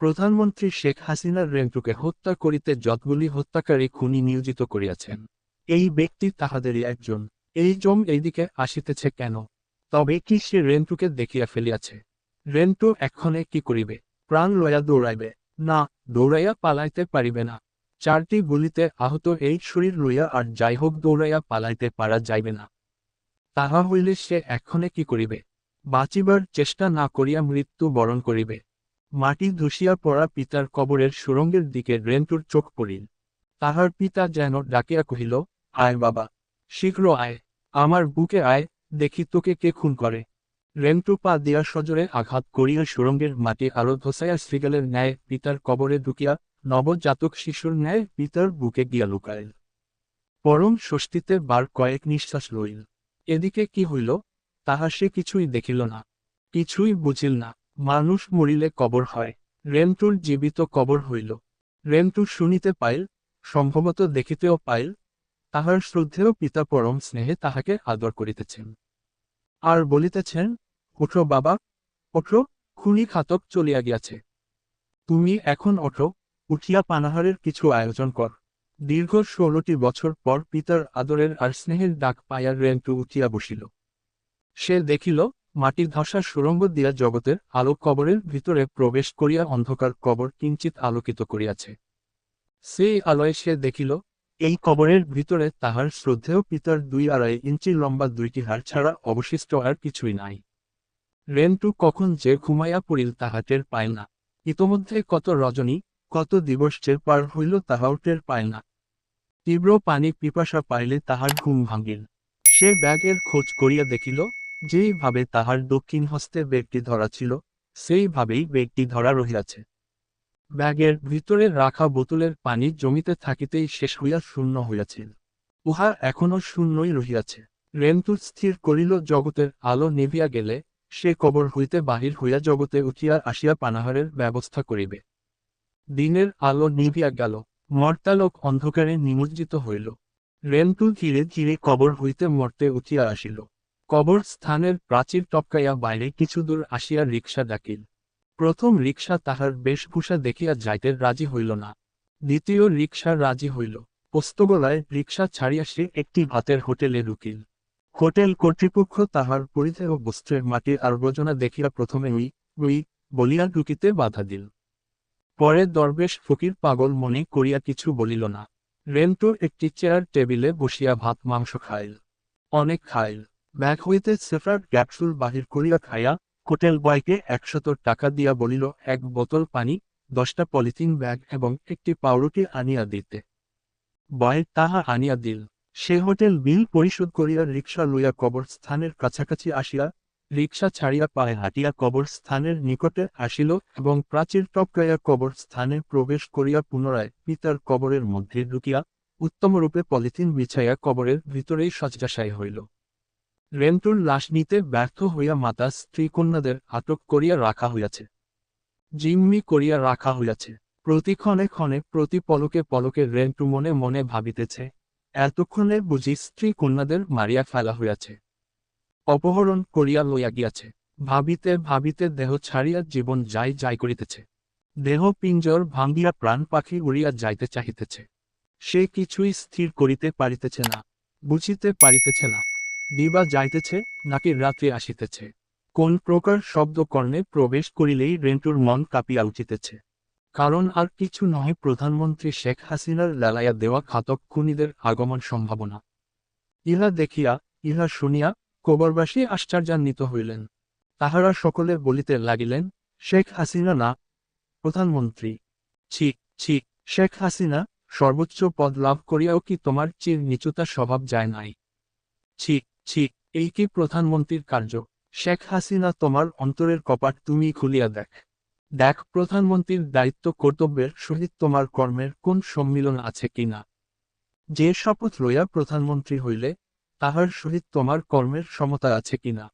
প্রধানমন্ত্রী শেখ হাসিনার রেন্টুকে হত্যা করিতে যতগুলি হত্যাকারী খুনি নিয়োজিত করিয়াছেন, এই ব্যক্তি তাহাদেরই একজন। এই জম এইদিকে আসিতেছে কেন? তবে কি সে রেন্টুকে দেখিয়া ফেলিয়াছে? রেন্টু এক্ষণে কি করিবে? প্রাণ লয়া দৌড়াইবে? না, দৌড়াইয়া পালাইতে পারিবে না। চারটি গুলিতে আহত এই শরীর লইয়া আর যাই হোক দৌড়াইয়া পালাইতে পারা যাইবে না। তাহা হইলে সে এক্ষণে কি করিবে? বাঁচিবার চেষ্টা না করিয়া মৃত্যু বরণ করিবে। মাটি ধসিয়া পড়া পিতার কবরের সুরঙ্গের দিকে রেন্টুর চোখ পড়িল। তাহার পিতা যেন ডাকিয়া কহিল, আয় বাবা, শীঘ্র আয়, আমার বুকে আয়, দেখি তোকে কে খুন করে। রেন্টু পা দিয়া সজরে আঘাত করিয়া সুরঙ্গের মাটি আরও ধসাইয়া শ্রীগালের ন্যায় পিতার কবরে ঢুকিয়া নবজাতক শিশুর ন্যায় পিতার বুকে গিয়া লুকাইল। পরম ষষ্ঠীতে বার কয়েক নিঃশ্বাস লইল। এদিকে কি হইল, তাহা সে কিছুই দেখিল না, কিছুই বুঝিল না। মানুষ মরিলে কবর হয়। রেন্টুর জীবিত কবর হইল। রেন্টু শুনিতে পাইল, সম্ভবত দেখিতেও পাইল, তাহার শ্রদ্ধেয় পিতা পরম স্নেহে তাহাকে আদর করিতেছেন। আর বলিতেছেন, ওঠো বাবা, ওঠো, খুনি খাতক চলিয়া গিয়াছে। তুমি এখন ওঠো, উঠিয়া পানাহারের কিছু আয়োজন কর। দীর্ঘ ষোলোটি বছর পর পিতার আদরের আর স্নেহের ডাক পাইয়া রেন্টু উঠিয়া বসিল। সে দেখিল মাটির ধসা সুরঙ্গ দিয়া জগতের আলো কবরের ভিতরে প্রবেশ করিয়া অন্ধকার কবর কিঞ্চিত আলোকিত করিয়াছে। সেই আলোয় সে দেখিল, এই কবরের ভিতরে তাহার শ্রদ্ধেয় পিতার দুই আড়াই ইঞ্চি লম্বা দুইটি হাড় ছাড়া অবশিষ্ট আর কিছুই নাই। রেন্টু কখন যে ঘুমাইয়া পড়িল তাহা টের পায় না। ইতোমধ্যে কত রজনী, কত দিবস টের পার হইল তাহাও টের পায় না। তীব্র পানি পিপাসা পাইলে তাহার ঘুম ভাঙিল। সে ব্যাগের খোঁজ করিয়া দেখিল যেইভাবে তাহার দক্ষিণ হস্তে ব্যাগটি ধরা ছিল, সেইভাবেই ব্যাগটি ধরা রহিয়াছে। ব্যাগের ভিতরে রাখা বোতলের পানি জমিতে থাকিতেই শেষ হইয়া শূন্য হইয়াছিল। উহা এখনও শূন্যই রহিয়াছে। রেন্টু স্থির করিল জগতের আলো নিভিয়া গেলে, সে কবর হইতে বাহির হইয়া জগতে উঠিয়া আসিয়া পানাহারের ব্যবস্থা করিবে। দিনের আলো নিভিয়া গেল মর্তালোক অন্ধকারে নিমজ্জিত হইল। রেন্টু ধীরে ধীরে কবর হইতে মর্তে উঠিয়া আসিল। কবর স্থানের প্রাচীর টপকাইয়া বাইরে কিছু দূর আসিয়া রিক্সা ডাকিল। প্রথম রিক্সা তাহার বেশভূষা দেখিয়া যাইতে রাজি হইল না। দ্বিতীয় রিক্সা রাজি হইল। পোস্তগোলায় রিক্সা ছাড়িয়া সে একটি ভাতের হোটেলে ঢুকিল। হোটেল কর্তৃপক্ষ তাহার পরিধেয় বস্ত্রের মাটির আবর্জনা দেখিয়া প্রথমে উই উই বলিয়া ঢুকিতে বাধা দিল। পরে দরবেশ ফকির পাগল মনে করিয়া কিছু বলিল না। রেন্টু একটি চেয়ার টেবিলে বসিয়া ভাত, মাংস খাইল। অনেক খাইল। ব্যাগ হইতে সেফরার ক্যাপসুল বাহির করিয়া খাইয়া হোটেল বয়কে একশত টাকা দিয়া বলিল, এক বোতল পানি, দশটা পলিথিন ব্যাগ এবং একটি পাউরুটি আনিয়া দিতে। বয় তাহা আনিয়া দিল। সে হোটেল বিল পরিশোধ করিয়া রিক্সা লইয়া কবর স্থানের কাছাকাছি আসিয়া রিক্সা ছাড়িয়া পায়ে হাঁটিয়া কবর স্থানের নিকটে আসিল এবং প্রাচীর টপকাইয়া কবর স্থানে প্রবেশ করিয়া পুনরায় পিতার কবরের মধ্যে ঢুকিয়া উত্তমরূপে পলিথিন বিছাইয়া কবরের ভিতরেই সজ্জাশায়ী হইল। রেন্টুর লাশ নিতে ব্যর্থ হইয়া মাতা স্ত্রী কন্যাদের আটক করিয়া রাখা হইয়াছে। জিম্মি করিয়া রাখা হইয়াছে। প্রতিক্ষণে ক্ষণে প্রতি পলকে পলকে রেন্টু মনে মনে ভাবিতেছে। এতক্ষণে বুঝি স্ত্রী কন্যাদের মারিয়া ফেলা হইয়াছে। অপহরণ করিয়া লইয়া গিয়াছে। ভাবিতে ভাবিতে দেহ ছাড়িয়া জীবন যাই যাই করিতেছে। দেহ পিঞ্জর ভাঙ্গিয়া প্রাণ পাখি উড়িয়া যাইতে চাহিতেছে। সে কিছুই স্থির করিতে পারিতেছে না, বুঝিতে পারিতেছে না। দিবা যাইতেছে নাকি রাত্রি আসিতেছে? কোন প্রকার শব্দ কর্ণে প্রবেশ করিলেই রেন্টুর মন কাঁপিয়া উঠিতেছে। কারণ আর কিছু নহে প্রধানমন্ত্রী শেখ হাসিনার লালাইয়া দেওয়া খাতক খুনিদের আগমন সম্ভাবনা। ইহা দেখিয়া, ইহা শুনিয়া কোবরবাসী আশ্চর্যান্বিত হইলেন। তাহারা সকলে বলিতে লাগিলেন, শেখ হাসিনা না, প্রধানমন্ত্রী। ছি ছি, শেখ হাসিনা, সর্বোচ্চ পদ লাভ করিয়াও কি তোমার চির নিচুতা স্বভাব যায় নাই? ছি ছি এই কি প্রধানমন্ত্রীর কার্য? শেখ হাসিনা তোমার অন্তরের কপাট তুমি খুলিয়া দেখ। দেখ প্রধানমন্ত্রীর দায়িত্ব কর্তব্যের সহিত তোমার কর্মের কোন সম্মিলন আছে কি না। যে শপথ লইয়া প্রধানমন্ত্রী হইলে, তাহার সহিত তোমার কর্মের সমতা আছে কিনা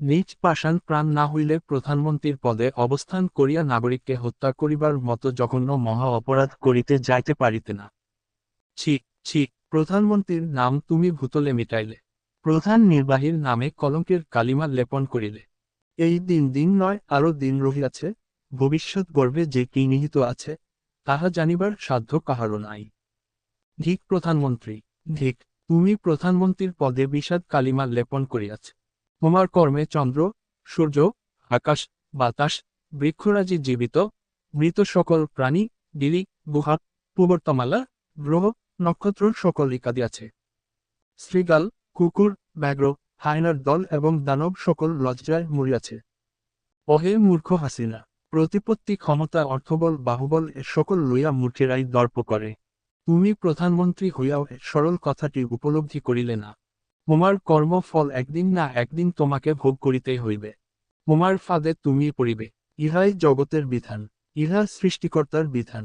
নিজ পাষাণ প্রাণ না হইলে প্রধানমন্ত্রীর পদে অবস্থান করিয়া নাগরিককে হত্যা করিবার মতো জঘন্য মহা অপরাধ করিতে যাইতে পারিতে না। ছি ছি প্রধানমন্ত্রীর নাম তুমি ভূতলে মিটাইলে। প্রধান নির্বাহীর নামে কলঙ্কের কালিমা লেপন করিলে। এই দিন দিন নয় আরও দিন রহিয়াছে। ভবিষ্যৎ গর্বে যে কি নিহিত আছে, তাহা জানিবার সাধ্য কাহারও নাই। ধিক প্রধানমন্ত্রী, ধিক, তুমি প্রধানমন্ত্রীর পদে বিষাদ কালিমা লেপন করিয়াছ। তোমার কর্মে চন্দ্র, সূর্য, আকাশ, বাতাস, বৃক্ষরাজি জীবিত, মৃত সকল প্রাণী, গিরি, গুহা, পুবর্তমালা, গ্রহ, নক্ষত্র সকল ইত্যাদি আছে। শ্রীগাল কুকুর, ব্যাঘ্র হায়নার দল এবং দানব সকল লজ্জায় মরিয়াছে। অহে মূর্খ হাসিনা, প্রতিপত্তি, ক্ষমতা, অর্থবল, বাহুবল এ সকল লইয়া মূর্খেরাই দর্প করে। তুমি প্রধানমন্ত্রী হইয়াও সরল কথাটি উপলব্ধি করিলে না। তোমার কর্মফল একদিন না একদিন তোমাকে ভোগ করিতে হইবে। তোমার ফাঁদে তুমি পড়িবে। ইহাই জগতের বিধান, ইহা সৃষ্টিকর্তার বিধান।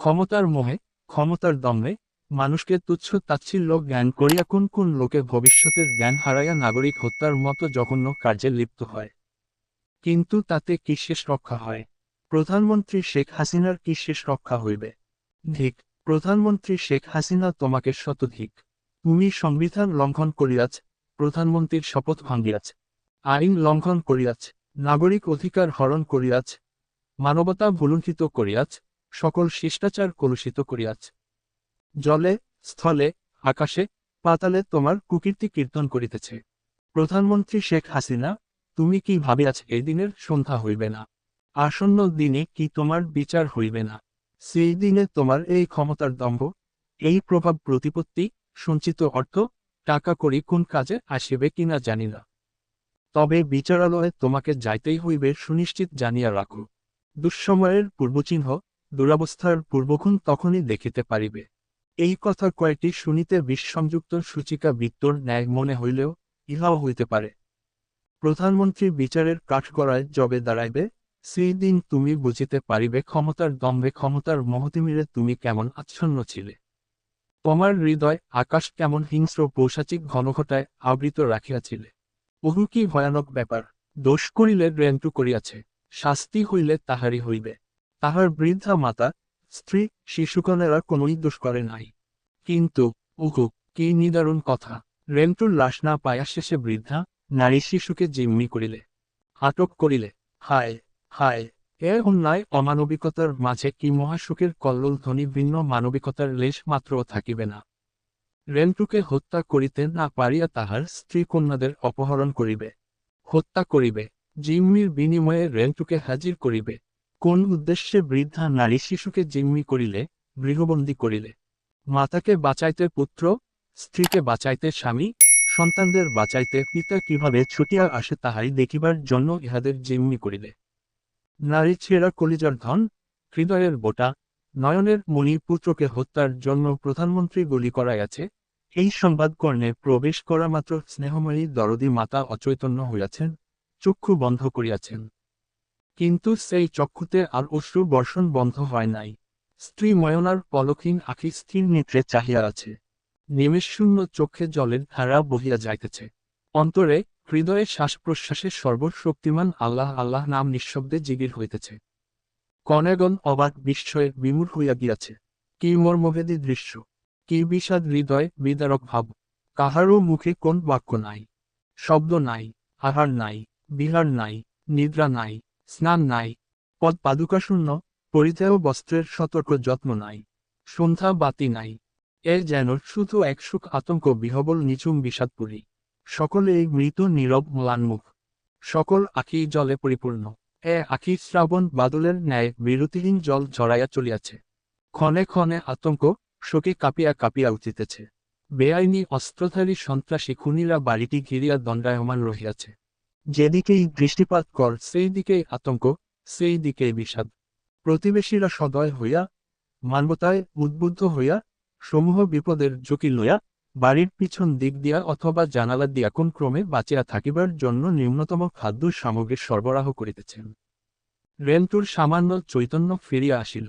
ক্ষমতার মোহে, ক্ষমতার দমে মানুষকে তুচ্ছ তাচ্ছিল্য জ্ঞান করিয়া কোন কোন লোকে ভবিষ্যতের জ্ঞান হারাইয়া নাগরিক হত্যার মতো জঘন্য কার্যে লিপ্ত হয়। কিন্তু তাতে কি শেষ রক্ষা হয়? প্রধানমন্ত্রী শেখ হাসিনার কি শেষ রক্ষা হইবে? ধিক, প্রধানমন্ত্রী শেখ হাসিনা তোমাকে শতধিক। তুমি সংবিধান লঙ্ঘন করিয়াছ, প্রধানমন্ত্রীর শপথ ভাঙ্গিয়াছ। আইন লঙ্ঘন করিয়াছ, নাগরিক অধিকার হরণ করিয়াছ। মানবতা ভুলুণ্ঠিত করিয়াছ, সকল শিষ্টাচার কলুষিত করিয়াছ। জলে, স্থলে, আকাশে, পাতালে তোমার কুকীর্তি কীর্তন করিতেছে। প্রধানমন্ত্রী শেখ হাসিনা, তুমি কি ভাবিয়াছ এই দিনের সন্ধ্যা হইবে না? আসন্ন দিনে কি তোমার বিচার হইবে না? সেই দিনে তোমার এই ক্ষমতার দম্ভ, এই প্রভাব প্রতিপত্তি, সঞ্চিত অর্থ, টাকা করি কোন কাজে আসিবে কিনা জানি না। তবে বিচারালয়ে তোমাকে যাইতেই হইবে সুনিশ্চিত জানিয়া রাখো। দুঃসময়ের পূর্বচিহ্ন, দুরাবস্থার পূর্বক্ষণ তখনই দেখিতে পারিবে। এই কথা কয়েকটি শুনিতে বিসংযুক্ত সূচিকা বৃত্তর ন্যায় মনে হইলেও ইহাও হইতে পারে। প্রধানমন্ত্রী বিচারের কাঠগড়ায় জবে দাঁড়াইবে সেই দিন তুমি বুঝিতে পারিবে ক্ষমতার দম্ভে ক্ষমতার মহতিমিরে তুমি কেমন আচ্ছন্ন ছিলে। তোমার হৃদয় আকাশ কেমন হিংস্র পৌষাচিক ঘনঘটায় আবৃত রাখিয়াছিলে। বহু কি ভয়ানক ব্যাপার, দোষ করিলে রেন্টু করিয়াছে, শাস্তি হইলে তাহারই হইবে। তাহার বৃদ্ধা মাতা স্ত্রী শিশুকনেরা কোনই দোষ করে নাই। কিন্তু উহু কি নিদারুণ কথা। রেন্টুর লাশ না পায়া শেষে বৃদ্ধা নারী শিশুকে জিম্মি করিলে। আটক করিলে। হায় হায়, এ অন্যায় অমানবিকতার মাঝে কি মহাসুখের কল্লোল ধ্বনি ভিন্ন মানবিকতার লেশ মাত্রও থাকিবে না। রেন্টুকে হত্যা করিতে না পারিয়া তাহার স্ত্রী কন্যাদের অপহরণ করিবে। হত্যা করিবে। জিম্মির বিনিময়ে রেন্টুকে হাজির করিবে। কোন উদ্দেশ্যে বৃদ্ধা নারী শিশুকে জিম্মি করিলে, গৃহবন্দী করিলে? মাতাকে বাঁচাইতে পুত্র, স্ত্রীকে বাঁচাইতে স্বামী, সন্তানদের বাঁচাইতে পিতা কীভাবে ছুটিয়া আসে তাহাই দেখিবার জন্য ইহাদের জিম্মি করিলে। নারী ছেঁড়া কলিজার ধন, হৃদয়ের বোটা, নয়নের মণি পুত্রকে হত্যার জন্য প্রধানমন্ত্রী গুলি করাইয়াছে, এই সংবাদ কর্ণে প্রবেশ করা মাত্র স্নেহময়ী দরদি মাতা অচৈতন্য হইয়াছেন, চক্ষু বন্ধ করিয়াছেন। কিন্তু সেই চক্ষুতে আর অশ্রু বর্ষণ বন্ধ হয় নাই। স্ত্রী ময়নার পলকহীন আখি স্থির নেত্রে চাহিয়া আছে। নিমেষশূন্য চোখে জলের ধারা বহিয়া যাইতেছে। অন্তরে হৃদয়ে শ্বাস প্রশ্বাসে সর্বশক্তিমান আল্লাহ আল্লাহ নাম নিঃশব্দে জিগির হইতেছে। কনেগণ অবাক বিস্ময়ে বিমূর হইয়া গিয়াছে। কি মর্মভেদী দৃশ্য, কি বিষাদ হৃদয় বিদারক ভাব। কাহারও মুখে কোন বাক্য নাই। শব্দ নাই, আহার নাই, বিহার নাই, নিদ্রা নাই স্নান নাই। পদ পাদুকাশূন্য, পরিধেয় বস্ত্রের সতর্ক যত্ন নাই। সন্ধ্যা বাতি নাই। এর যেন শুধু এক সুখ আতঙ্ক বিহবল নিচুম বিষাদপুরী। সকলে মৃত নীরব ম্লানমুখ। সকল আখি জলে পরিপূর্ণ। এ আখি শ্রাবণ বাদলের ন্যায় বিরতিহীন জল ঝরাইয়া চলিয়াছে। ক্ষণে ক্ষণে আতঙ্ক শোকে কাঁপিয়া কাঁপিয়া উঠিতেছে। বেআইনি অস্ত্রধারী সন্ত্রাসী খুনিরা বাড়িটি ঘিরিয়া দণ্ডায়মান রহিয়াছে। যেদিকেই দৃষ্টিপাত কর সেই দিকেই আতঙ্ক সেই দিকেই বিষাদ। প্রতিবেশীরা সদয় হইয়া মানবতায় উদ্বুদ্ধ হইয়া, সমূহ বিপদের ঝুঁকি লইয়া, বাড়ির পিছন দিক দিয়া অথবা জানালা দিয়া কোন ক্রমে বাঁচিয়া থাকিবার জন্য নিম্নতম খাদ্য সামগ্রী সরবরাহ করিতেছেন। রেন্টুর সামান্য চৈতন্য ফিরিয়া আসিল।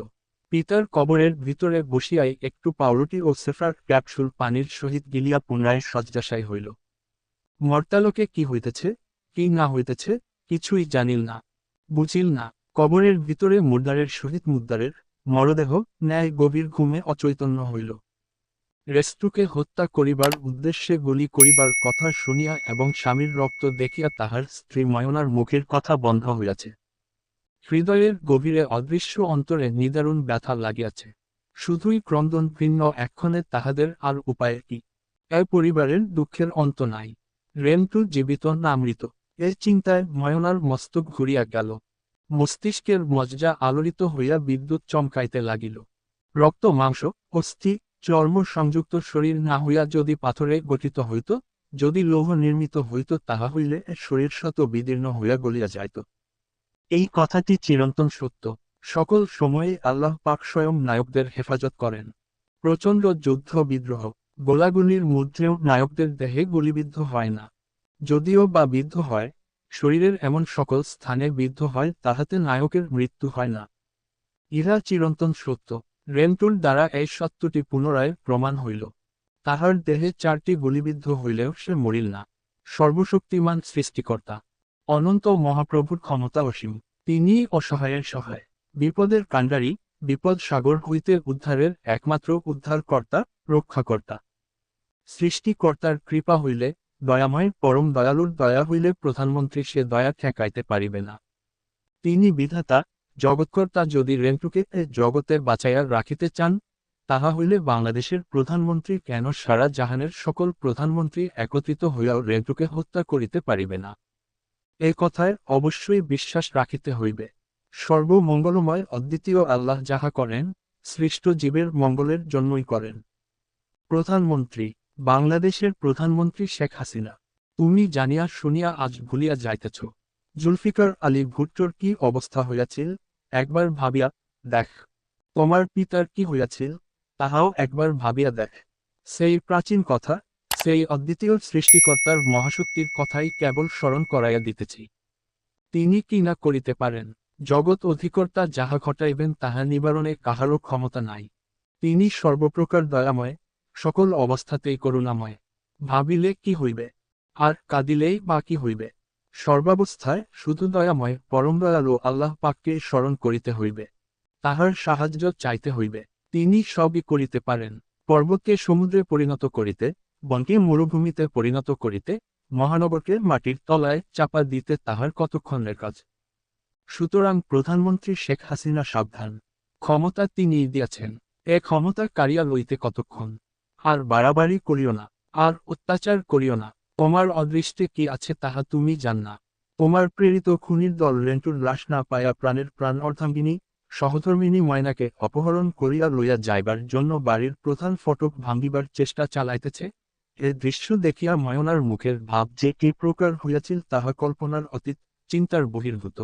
পিতার কবরের ভিতরে বসিয়াই একটু পাউরুটি ও সেফার ক্যাপসুল পানির সহিত গিলিয়া পুনরায় শয্যাশায়ী হইল। মর্তালোকে কি হইতেছে? কি না হইতেছে, কিছুই জানিল না। বুঝিল না, কবরের ভিতরে মুদ্রারের সহিত মুদ্রারের মরদেহ ন্যায় গভীর ঘুমে অচৈতন্য হইল। রেস্টুকে হত্যা করিবার উদ্দেশ্যে গুলি করিবার কথা শুনিয়া এবং স্বামীর রক্ত দেখিয়া তাহার স্ত্রী ময়নার মুখের কথা বন্ধ হইয়াছে। হৃদয়ের গভীরে অদৃশ্য অন্তরে নিদারুণ ব্যথা লাগিয়াছে। শুধুই ক্রন্দন ভিন্ন, এক্ষণে তাহাদের আর উপায় কি? এ পরিবারের দুঃখের অন্ত নাই। রেন্টু জীবিত না মৃত। এ চিন্তায় ময়নার মস্তক ঘুরিয়া গেল। মস্তিষ্কের মজ্জা আলোড়িত হইয়া বিদ্যুৎ চমকাইতে লাগিল। রক্ত, মাংস, অস্থি, চর্ম সংযুক্ত শরীর না হইয়া যদি পাথরে গঠিত হইত, যদি লৌহ নির্মিত হইত, তাহা হইলে শরীর শত বিদীর্ণ হইয়া গলিয়া যাইত। এই কথাটি চিরন্তন সত্য। সকল সময়ে আল্লাহ পাক স্বয়ং নায়কদের হেফাজত করেন। প্রচণ্ড যুদ্ধ বিদ্রোহ। গোলাগুলির মধ্যেও নায়কদের দেহে গুলিবিদ্ধ হয় না। যদিও বা বিদ্ধ হয়, শরীরের এমন সকল স্থানে বিদ্ধ হয় তাহাতে নায়কের মৃত্যু হয় না। ইহা চিরন্তন সত্য। রেন্টুর দ্বারা এই সত্যটি পুনরায় প্রমাণ হইল। তাহার দেহে চারটি গুলিবিদ্ধ হইলেও সে মরিল না। সর্বশক্তিমান সৃষ্টিকর্তা। অনন্ত মহাপ্রভুর ক্ষমতা অসীম। তিনি অসহায়ের সহায়। বিপদের কাণ্ডারি, বিপদ সাগর হইতে উদ্ধারের একমাত্র উদ্ধারকর্তা, রক্ষাকর্তা। সৃষ্টিকর্তার কৃপা হইলে দয়াময়, পরম দয়ালুর দয়া হইলে প্রধানমন্ত্রী সে দয়া ঠেকাইতে পারিবে না। তিনি বিধাতা, জগৎকর্তা যদি রেন্টুকে জগতে বাঁচাইয়া রাখিতে চান, তাহা হইলে বাংলাদেশের প্রধানমন্ত্রী কেন সারা জাহানের সকল প্রধানমন্ত্রী একত্রিত হইয়াও রেন্টুকে হত্যা করিতে পারিবে না? এ কথায় অবশ্যই বিশ্বাস রাখিতে হইবে। সর্বমঙ্গলময় অদ্বিতীয় আল্লাহ যাহা করেন, সৃষ্ট জীবের মঙ্গলের জন্যই করেন। প্রধানমন্ত্রী বাংলাদেশের প্রধানমন্ত্রী শেখ হাসিনা, তুমি জানিয়া শুনিয়া আজ ভুলিয়া যাইতেছ। জুলফিকার আলী ভুট্টোর কি অবস্থা হইয়াছিল? একবার ভাবিয়া দেখ। তোমার পিতার কি হইয়াছিল? তাহাও একবার ভাবিয়া দেখ। সেই প্রাচীন কথা, সেই অদ্বিতীয় সৃষ্টিকর্তার মহাশক্তির কথাই কেবল স্মরণ করাইয়া দিতেছি। তিনি কি না করিতে পারেন? জগৎ অধিকর্তা যাহা ঘটাইবেন, তাহা নিবারণে কাহারও ক্ষমতা নাই। তিনি সর্বপ্রকার দয়াময় সকল অবস্থাতেই করুণাময়। ভাবিলে কি হইবে? আর কাঁদিলেই বা কি হইবে? সর্বাবস্থায় শুধু দয়াময় পরম দয়ালু আল্লাহ পাককে স্মরণ করিতে হইবে। তাহার সাহায্য চাইতে হইবে। তিনি সবই করিতে পারেন। পর্বতকে সমুদ্রে পরিণত করিতে, বনকে মরুভূমিতে পরিণত করিতে, মহানগরকে মাটির তলায় চাপা দিতে তাহার কতক্ষণের কাজ? সুতরাং প্রধানমন্ত্রী শেখ হাসিনা সাবধান। ক্ষমতা তিনি দিয়াছেন। এ ক্ষমতা কারিয়া লইতে কতক্ষণ? আর বাড়াবাড়ি করিও না, আর অত্যাচার করিও না। তোমার অদৃষ্টে কি আছে তাহা তুমি জান না। তোমার প্রেরিত খুনির দল রেন্টুর লাশ না পায়া প্রাণের প্রাণ অর্ধাঙ্গিনী, সহধর্মিনী ময়নাকে অপহরণ করিয়া লইয়া যাইবার জন্য বাড়ির প্রধান ফটক ভাঙ্গিবার চেষ্টা চালাইতেছে? এ দৃশ্য দেখিয়া ময়নার মুখের ভাব যে কি প্রকার হইয়াছিল তাহা কল্পনার অতীত চিন্তার বহির্ভূত।